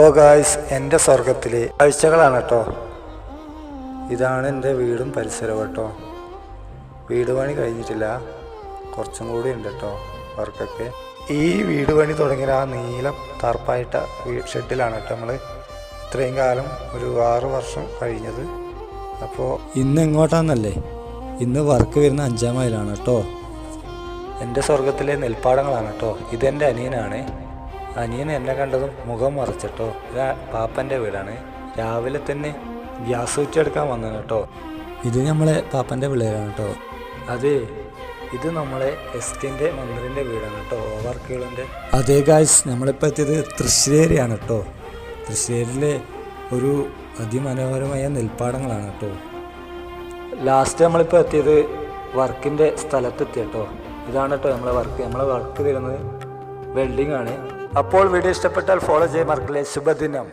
ഓ guys എന്റെ സ്വർഗത്തിലെ കാഴ്ചകളാണ് കേട്ടോ ഇതാണ് എന്റെ വീടും പരിസരവും കേട്ടോ വീട് പണി കഴിഞ്ഞിട്ടില്ല. കുറച്ചും കൂടി ഉണ്ട് കേട്ടോ വർക്കൊക്കെ. ഈ വീട് പണി തുടങ്ങിയ ആ നീല തറപ്പായിട്ട വീട് ഷെഡിലാണ് കേട്ടോ നമ്മൾ ഇത്രയും കാലം ഒരു ആറ് വർഷം കഴിഞ്ഞത്. അപ്പോൾ ഇന്ന് എങ്ങോട്ടാന്നല്ലേ? ഇന്ന് വർക്ക് വരുന്ന അഞ്ചാം മൈലാണ് കേട്ടോ എന്റെ സ്വർഗത്തിലെ നെൽപ്പാടങ്ങളാണ് കേട്ടോ ഇതെന്റെ അനിയനാണ്. അനിയൻ എന്നെ കണ്ടതും മുഖം മറച്ചിട്ടോ. ഇത് പാപ്പന്റെ വീടാണ്. രാവിലെ തന്നെ ഗ്യാസ് കുറ്റിയെടുക്കാൻ വന്നത് കേട്ടോ. ഇത് നമ്മളെ പാപ്പന്റെ വീടാണ് കേട്ടോ. അതെ ഇത് നമ്മളെ എസ്റ്റിന്റെ മന്ദിറിന്റെ വീടാണ് കേട്ടോ ഓവർക്കുകളിന്റെ അതേ ഗായ്സ് നമ്മളിപ്പോൾ എത്തിയത് തൃശ്ശേരിയാണ് കേട്ടോ. തൃശ്ശേരിയിലെ ഒരു അതിമനോഹരമായ നെൽപ്പാടങ്ങളാണ് കേട്ടോ. ലാസ്റ്റ് നമ്മളിപ്പോൾ എത്തിയത് വർക്കിന്റെ സ്ഥലത്തെത്തി കേട്ടോ. ഇതാണ് കേട്ടോ നമ്മളെ വർക്ക് നമ്മളെ വർക്ക് തരുന്നത് വെൽഡിംഗ് ആണ്. അപ്പോൾ വീഡിയോ ഇഷ്ടപ്പെട്ടാൽ ഫോളോ ചെയ്യാൻ മറക്കില്ലേ. ശുഭദിനം.